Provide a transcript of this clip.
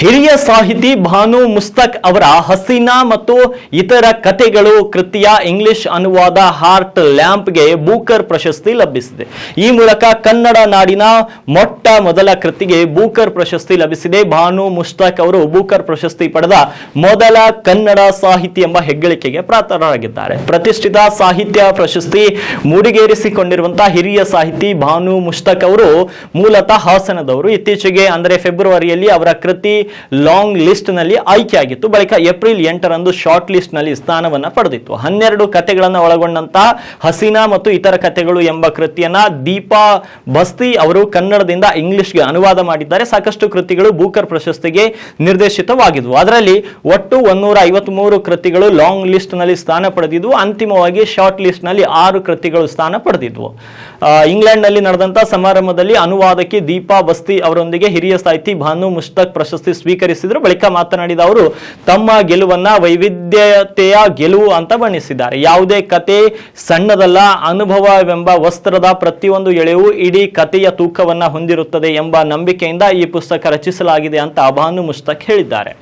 ಹಿರಿಯ ಸಾಹಿತಿ ಭಾನು ಮುಸ್ತಕ್ ಅವರ ಹಸೀನಾ ಮತ್ತು ಇತರ ಕಥೆಗಳು ಕೃತಿಯ ಇಂಗ್ಲಿಷ್ ಅನುವಾದ ಹಾರ್ಟ್ ಲ್ಯಾಂಪ್ಗೆ ಬೂಕರ್ ಪ್ರಶಸ್ತಿ ಲಭಿಸಿದೆ. ಈ ಮೂಲಕ ಕನ್ನಡ ನಾಡಿನ ಮೊಟ್ಟ ಮೊದಲ ಕೃತಿಗೆ ಬೂಕರ್ ಪ್ರಶಸ್ತಿ ಲಭಿಸಿದೆ. ಭಾನು ಮುಸ್ತಕ್ ಅವರು ಬೂಕರ್ ಪ್ರಶಸ್ತಿ ಪಡೆದ ಮೊದಲ ಕನ್ನಡ ಸಾಹಿತಿ ಎಂಬ ಹೆಗ್ಗಳಿಕೆಗೆ ಪಾತ್ರರಾಗಿದ್ದಾರೆ. ಪ್ರತಿಷ್ಠಿತ ಸಾಹಿತ್ಯ ಪ್ರಶಸ್ತಿ ಮುಡಿಗೇರಿಸಿಕೊಂಡಿರುವಂತಹ ಹಿರಿಯ ಸಾಹಿತಿ ಭಾನು ಮುಸ್ತಕ್ ಅವರು ಮೂಲತಃ ಹಾಸನದವರು. ಇತ್ತೀಚೆಗೆ ಅಂದರೆ ಫೆಬ್ರವರಿಯಲ್ಲಿ ಅವರ ಕೃತಿ ಲಾಂಗ್ ಲಿಸ್ಟ್ನಲ್ಲಿ ಆಯ್ಕೆಯಾಗಿತ್ತು ಬಳಿಕ ಏಪ್ರಿಲ್ ಎಂಟರಂದು ಶಾರ್ಟ್ ಲಿಸ್ಟ್ನಲ್ಲಿ ಸ್ಥಾನವನ್ನ ಪಡೆದಿತ್ತು. ಹನ್ನೆರಡು ಕಥೆಗಳನ್ನು ಒಳಗೊಂಡಂತಹ ಹಸೀನಾ ಮತ್ತು ಇತರ ಕಥೆಗಳು ಎಂಬ ಕೃತಿಯನ್ನ ದೀಪಾ ಬಸ್ತಿ ಅವರು ಕನ್ನಡದಿಂದ ಇಂಗ್ಲಿಷ್ಗೆ ಅನುವಾದ ಮಾಡಿದ್ದಾರೆ. ಸಾಕಷ್ಟು ಕೃತಿಗಳು ಬೂಕರ್ ಪ್ರಶಸ್ತಿಗೆ ನಿರ್ದೇಶಿತವಾಗಿದ್ವು. ಅದರಲ್ಲಿ ಒಟ್ಟು ಒಂದೂರ ಐವತ್ಮೂರು ಕೃತಿಗಳು ಲಾಂಗ್ ಲಿಸ್ಟ್ನಲ್ಲಿ ಸ್ಥಾನ ಪಡೆದಿದ್ವು. ಅಂತಿಮವಾಗಿ ಶಾರ್ಟ್ ಲಿಸ್ಟ್ನಲ್ಲಿ ಆರು ಕೃತಿಗಳು ಸ್ಥಾನ ಪಡೆದಿದ್ವು. ಇಂಗ್ಲೆಂಡ್ನಲ್ಲಿ ಇಂಗ್ಲೆಂಡ್ನಲ್ಲಿ ನಡೆದಂತ ಸಮಾರಂಭದಲ್ಲಿ ಅನುವಾದಕಿ ದೀಪಾ ಬಸ್ತಿ ಅವರೊಂದಿಗೆ ಹಿರಿಯ ಸಾಹಿತಿ ಭಾನು ಮುಷ್ತಕ್ ಪ್ರಶಸ್ತಿ ಸ್ವೀಕರಿಸಿದ್ರು. ಬಳಿಕ ಮಾತನಾಡಿದ ಅವರು, ತಮ್ಮ ಗೆಲುವನ್ನ ವೈವಿಧ್ಯತೆಯ ಗೆಲುವು ಅಂತ ಬಣ್ಣಿಸಿದ್ದಾರೆ. ಯಾವುದೇ ಕತೆ ಸಣ್ಣದಲ್ಲ, ಅನುಭವವೆಂಬ ವಸ್ತ್ರದ ಪ್ರತಿಯೊಂದು ಎಳೆಯು ಇಡೀ ಕತೆಯ ತೂಕವನ್ನ ಹೊಂದಿರುತ್ತದೆ ಎಂಬ ನಂಬಿಕೆಯಿಂದ ಈ ಪುಸ್ತಕ ರಚಿಸಲಾಗಿದೆ ಅಂತ ಅಭಾನು ಮುಸ್ತಕ್ ಹೇಳಿದ್ದಾರೆ.